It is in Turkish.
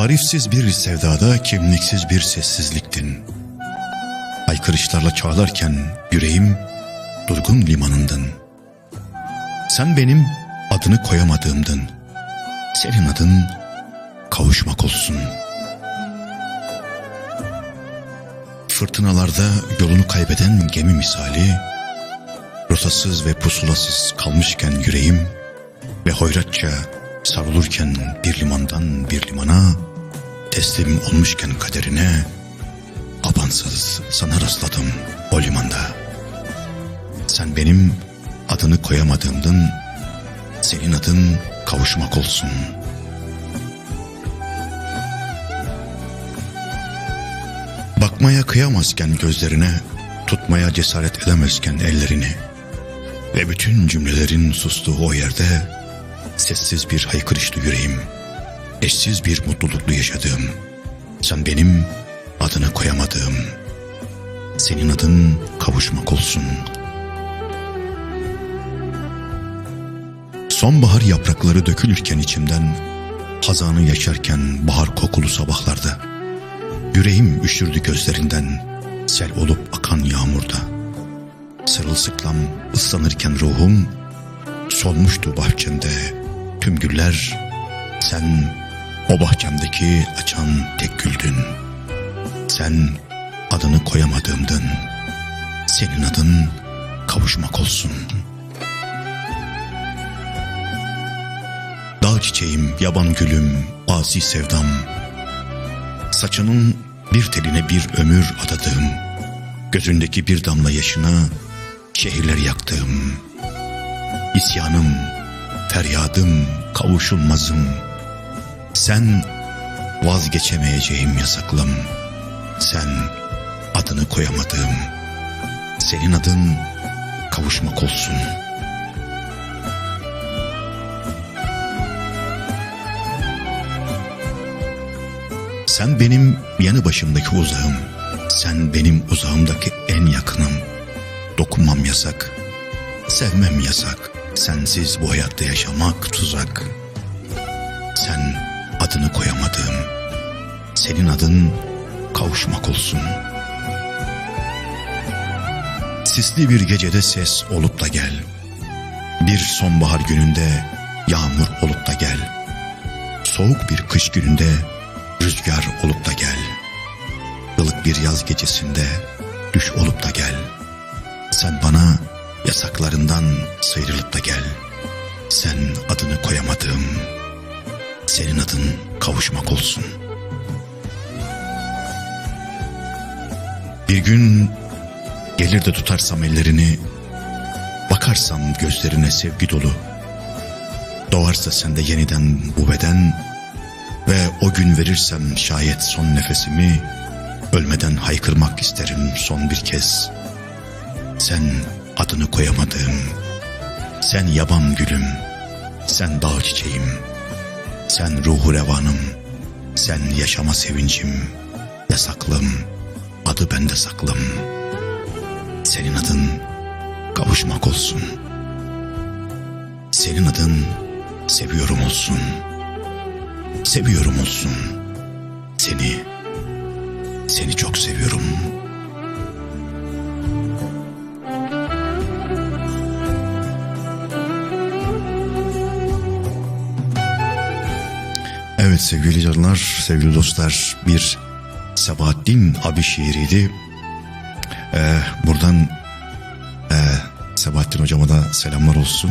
Tarifsiz bir sevdada kimliksiz bir sessizliktin. Aykırışlarla çağlarken yüreğim durgun limanındın. Sen benim adını koyamadığımdın. Senin adın kavuşmak olsun. Fırtınalarda yolunu kaybeden gemi misali, rotasız ve pusulasız kalmışken yüreğim ve hoyratça savrulurken bir limandan bir limana, teslim olmuşken kaderine, abansız sana rastladım o limanda. Sen benim adını koyamadığımdın, senin adın kavuşmak olsun. Bakmaya kıyamazken gözlerine, tutmaya cesaret edemezken ellerini ve bütün cümlelerin sustuğu o yerde sessiz bir haykırıştı yüreğim. Eşsiz bir mutluluklu yaşadığım. Sen benim adını koyamadığım. Senin adın kavuşmak olsun. Sonbahar yaprakları dökülürken içimden, hazanı yaşarken bahar kokulu sabahlarda, yüreğim üşürdü gözlerinden, sel olup akan yağmurda. Sırılsıklam ıslanırken ruhum, solmuştu bahçende tüm güller, sen o bahçemdeki açan tek güldün. Sen adını koyamadığımdın, senin adın kavuşmak olsun. Dağ çiçeğim, yaban gülüm, asi sevdam, saçının bir teline bir ömür adadığım, gözündeki bir damla yaşına şehirler yaktığım, isyanım, feryadım, kavuşulmazım. Sen vazgeçemeyeceğim yasaklım. Sen adını koyamadığım. Senin adın kavuşmak olsun. Sen benim yanı başımdaki uzağım. Sen benim uzağımdaki en yakınım. Dokunmam yasak. Sevmem yasak. Sensiz bu hayatta yaşamak tuzak. Adını koyamadığım, senin adın kavuşmak olsun. Sisli bir gecede ses olup da gel. Bir sonbahar gününde yağmur olup da gel. Soğuk bir kış gününde rüzgar olup da gel. Ilık bir yaz gecesinde düş olup da gel. Sen bana yasaklarından sıyrılıp da gel. Sen adını koyamadığım, senin adın kavuşmak olsun. Bir gün gelir de tutarsam ellerini, bakarsam gözlerine sevgi dolu, doğarsa sende yeniden bu beden ve o gün verirsem şayet son nefesimi, ölmeden haykırmak isterim son bir kez. Sen adını koyamadığım, sen yaban gülüm, sen dağ çiçeğim, sen ruhu revanım, sen yaşama sevincim, yasaklım, adı bende saklım. Senin adın kavuşmak olsun. Senin adın seviyorum olsun. Seviyorum olsun. Seni, seni çok seviyorum. Evet sevgili canlar, sevgili dostlar bir Sabahattin abi şiiriydi. Ee, buradan e, Sabahattin hocama da selamlar olsun.